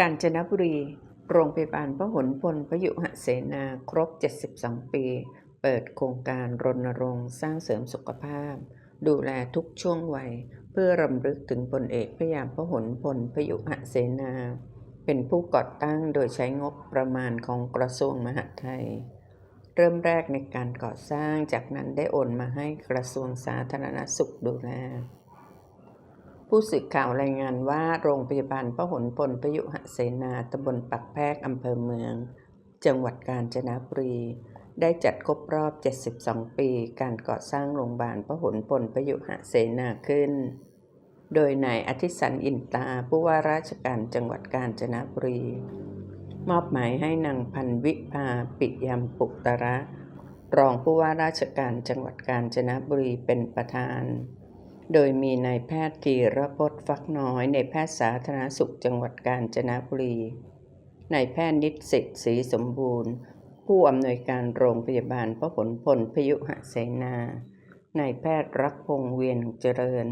กาญจนบุรี โรงพยาบาลพหลพลพยุหเสนาครบ 72 ปี เปิดโครงการรณรงค์สร้างเสริมสุขภาพ ดูแลทุกช่วงวัย เพื่อรำลึกถึงพลเอกพยามพหลพลพยุหเสนา เป็นผู้ก่อตั้งโดยใช้งบประมาณของกระทรวงมหาดไทย เริ่มแรกในการก่อสร้างจากนั้นได้โอนมาให้กระทรวงสาธารณสุขดูแล ผู้สื่อข่าวรายงานว่าโรงพยาบาลพหลพลพยุหเสนาตำบลปักแพกอำเภอเมือง จังหวัดกาญจนบุรี ได้จัดครบรอบ 72 ปี การก่อสร้างโรงพยาบาลพหลพลพยุหเสนาขึ้น โดยนายอธิสันอินตาผู้ว่าราชการจังหวัดกาญจนบุรี มอบหมายให้นางพันวิภาปิยมปุกตระ รองผู้ว่าราชการจังหวัดกาญจนบุรีเป็นประธาน โดยมีนายแพทย์ธีรพจน์ฟักน้อยในแพทย์สาธารณสุขจังหวัดกาญจนบุรี นายแพทย์นิสิตศรีสมบูรณ์ ผู้อำนวยการโรงพยาบาลพหลพลพยุหเสนา นายแพทย์รักพงเวียนเจริญ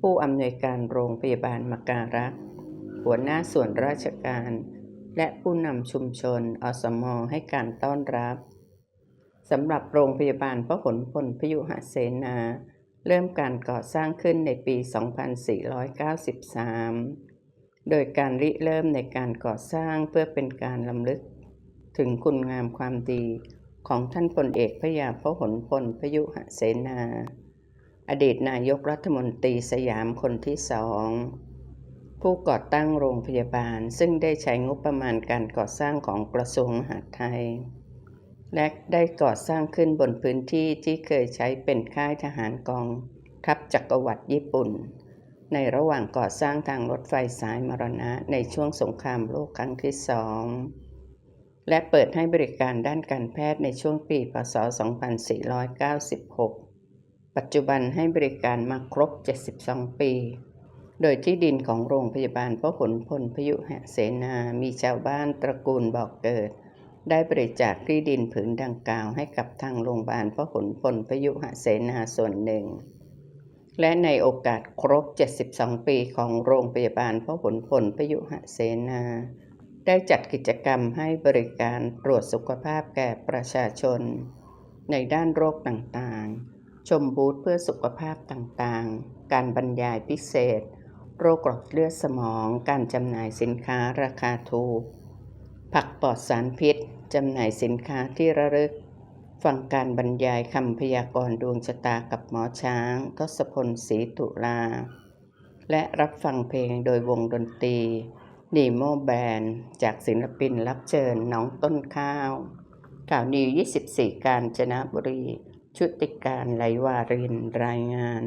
ผู้อำนวยการโรงพยาบาลมการักษ์หัวหน้าส่วนราชการ และผู้นำชุมชนอสมให้การต้อนรับสำหรับโรงพยาบาลพหลพลพยุหเสนา เริ่มการก่อสร้างขึ้นในปี 2493 โดยการริเริ่มในการก่อสร้างเพื่อเป็นการลำลึก ถึงคุณงามความดีของท่านพลเอกพระยาพหลพลพยุหเสนา อดีตนายกรัฐมนตรีสยามคนที่สอง ผู้ก่อตั้งโรงพยาบาลซึ่งได้ใช้งบประมาณการก่อสร้างของกระทรวงมหาดไทย และได้ก่อสร้างขึ้นบนพื้นที่ที่เคยใช้เป็นค่ายทหารกองทัพจักรวรรดิญี่ปุ่น ในระหว่างก่อสร้างทางรถไฟสายมรณะในช่วงสงครามโลกครั้งที่สองและเปิดให้บริการด้านการแพทย์ในช่วงปี พศ 2496 ปัจจุบันให้บริการมาครบ 72 ปี โดยที่ดินของโรงพยาบาลพหลพลพยุหเสนา มีชาวบ้านตระกูลบอกเกิด ได้บริจาคที่ดินผืนดังกล่าวให้กับทางโรงพยาบาลพหลพลพยุหเสนาส่วนหนึ่ง และในโอกาสครบ 72 ปีของโรงพยาบาลพหลพลพยุหเสนา ได้จัดกิจกรรมให้บริการตรวจสุขภาพแก่ประชาชน ในด้านโรคต่างๆ ชมบูธเพื่อสุขภาพต่างๆ การบรรยายพิเศษ โรคหลอดเลือดสมอง การจำหน่ายสินค้าราคาถูก ผักปลอดสารพิษ จำหน่ายสินค้าที่ระลึก ฟังการบรรยายคำพยากรณ์ดวงชะตากับหมอช้างทศพลศรีตุลา และรับฟังเพลงโดยวงดนตรีนีโมแบนจากศิลปินรับเชิญน้องต้นข้าวข่าวนิว 24 การจนบุรี ชุติการไหลวารินรายงาน